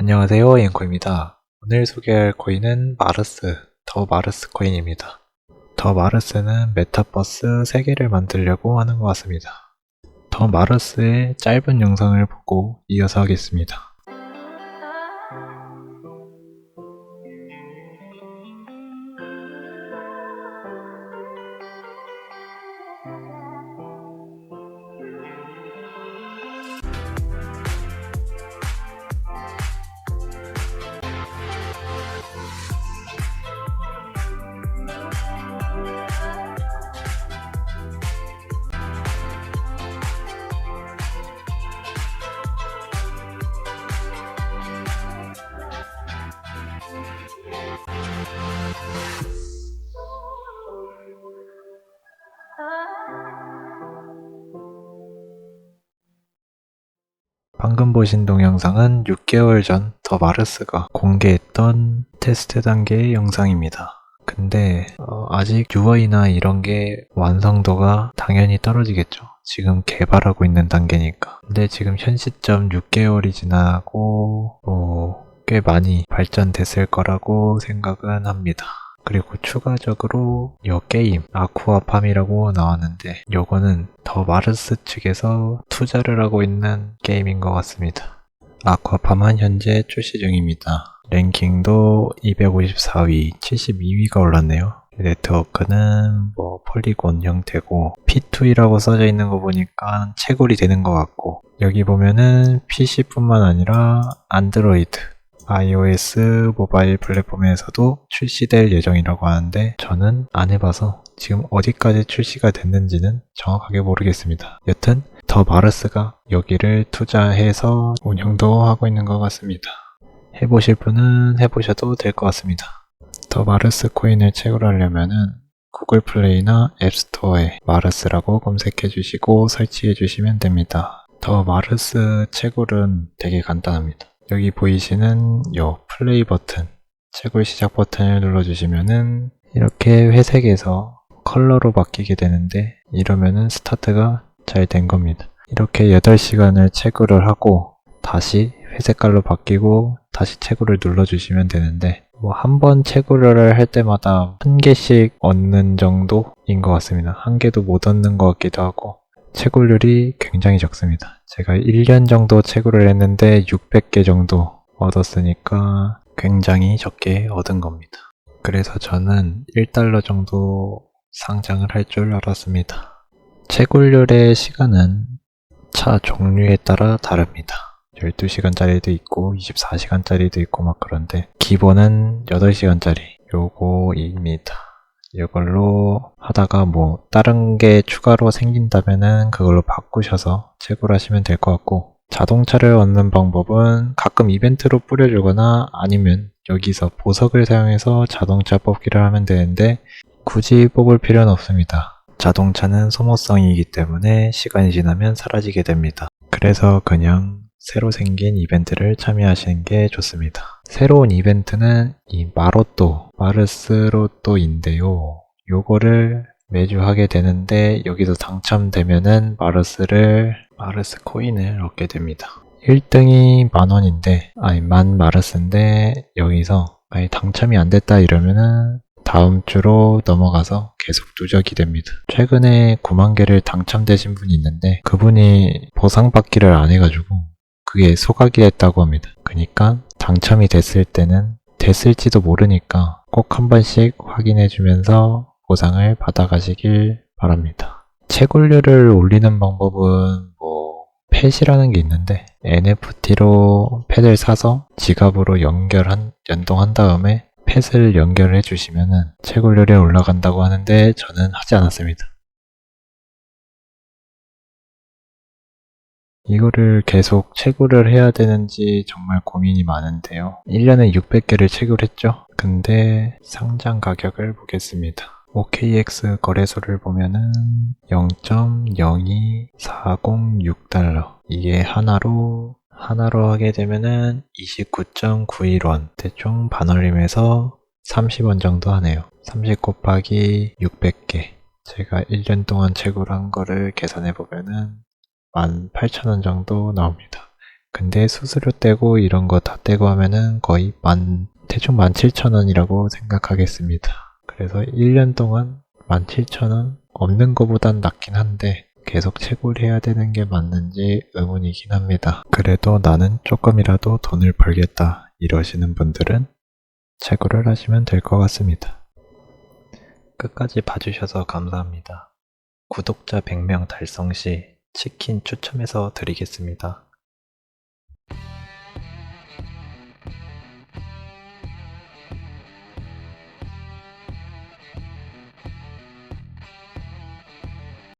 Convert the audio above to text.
안녕하세요 앵커입니다. 오늘 소개할 코인은 마르스, 더 마르스 코인입니다. 더 마르스는 메타버스 3개를 만들려고 하는 것 같습니다. 더 마르스의 짧은 영상을 보고 이어서 하겠습니다. 방금 보신 동영상은 6개월 전 더 마르스가 공개했던 테스트 단계의 영상입니다. 근데 어, 아직 UI나 이런 게 완성도가 당연히 떨어지겠죠. 지금 개발하고 있는 단계니까. 근데 지금 현 시점 6개월이 지나고 뭐, 꽤 많이 발전됐을 거라고 생각은 합니다. 그리고 추가적으로 요 게임 아쿠아팜이라고 나왔는데 요거는 더 마르스 측에서 투자를 하고 있는 게임인 것 같습니다. 아쿠아팜은 현재 출시 중입니다. 랭킹도 254위, 72위가 올랐네요. 네트워크는 뭐 폴리곤 형태고 P2이라고 써져 있는 거 보니까 채굴이 되는 것 같고 여기 보면은 PC뿐만 아니라 안드로이드 iOS 모바일 플랫폼에서도 출시될 예정이라고 하는데 저는 안 해봐서 지금 어디까지 출시가 됐는지는 정확하게 모르겠습니다. 여튼 더 마르스가 여기를 투자해서 운영도 하고 있는 것 같습니다. 해보실 분은 해보셔도 될 것 같습니다. 더 마르스 코인을 채굴하려면은 구글 플레이나 앱스토어에 마르스라고 검색해 주시고 설치해 주시면 됩니다. 더 마르스 채굴은 되게 간단합니다. 여기 보이시는 요 플레이 버튼, 채굴 시작 버튼을 눌러주시면은 이렇게 회색에서 컬러로 바뀌게 되는데 이러면은 스타트가 잘 된 겁니다. 이렇게 8시간을 채굴을 하고 다시 회색깔로 바뀌고 다시 채굴을 눌러주시면 되는데 뭐 한 번 채굴을 할 때마다 한 개씩 얻는 정도인 것 같습니다. 한 개도 못 얻는 것 같기도 하고 채굴률이 굉장히 적습니다. 제가 1년 정도 채굴을 했는데 600개 정도 얻었으니까 굉장히 적게 얻은 겁니다. 그래서 저는 1달러 정도 상장을 할 줄 알았습니다. 채굴률의 시간은 차 종류에 따라 다릅니다. 12시간짜리도 있고 24시간짜리도 있고 막 그런데 기본은 8시간짜리 요거입니다. 이걸로 하다가 뭐 다른 게 추가로 생긴다면은 그걸로 바꾸셔서 채굴 하시면 될 것 같고 자동차를 얻는 방법은 가끔 이벤트로 뿌려주거나 아니면 여기서 보석을 사용해서 자동차 뽑기를 하면 되는데 굳이 뽑을 필요는 없습니다. 자동차는 소모성이기 때문에 시간이 지나면 사라지게 됩니다. 그래서 그냥 새로 생긴 이벤트를 참여하시는 게 좋습니다. 새로운 이벤트는 이 마로또, 마르스로또인데요. 요거를 매주 하게 되는데 여기서 당첨되면은 마르스를 마르스 코인을 얻게 됩니다. 1등이 만원인데 아니 만 마르스인데 여기서 아예 당첨이 안 됐다 이러면은 다음 주로 넘어가서 계속 누적이 됩니다. 최근에 9만 개를 당첨되신 분이 있는데 그분이 보상받기를 안 해가지고 그게 소각이 됐다고 합니다. 그러니까 당첨이 됐을 때는 됐을지도 모르니까 꼭 한 번씩 확인해 주면서 보상을 받아가시길 바랍니다. 채굴률을 올리는 방법은 뭐 펫이라는 게 있는데 NFT로 펫을 사서 지갑으로 연결한 연동한 다음에 펫을 연결해 주시면은 채굴률이 올라간다고 하는데 저는 하지 않았습니다. 이거를 계속 채굴을 해야 되는지 정말 고민이 많은데요. 1년에 600개를 채굴했죠. 근데 상장 가격을 보겠습니다. OKX 거래소를 보면은 0.02406달러. 이게 하나로 하나로 하게 되면은 29.91원. 대충 반올림해서 30원 정도 하네요. 30 곱하기 600개. 제가 1년 동안 채굴한 거를 계산해 보면은 18,000원 정도 나옵니다. 근데 수수료 떼고 이런 거 다 떼고 하면은 거의 만, 대충 17,000원이라고 생각하겠습니다. 그래서 1년 동안 17,000원 없는 거보단 낫긴 한데 계속 채굴 해야 되는 게 맞는지 의문이긴 합니다. 그래도 나는 조금이라도 돈을 벌겠다 이러시는 분들은 채굴을 하시면 될 것 같습니다. 끝까지 봐주셔서 감사합니다. 구독자 100명 달성 시 치킨 추첨해서 드리겠습니다.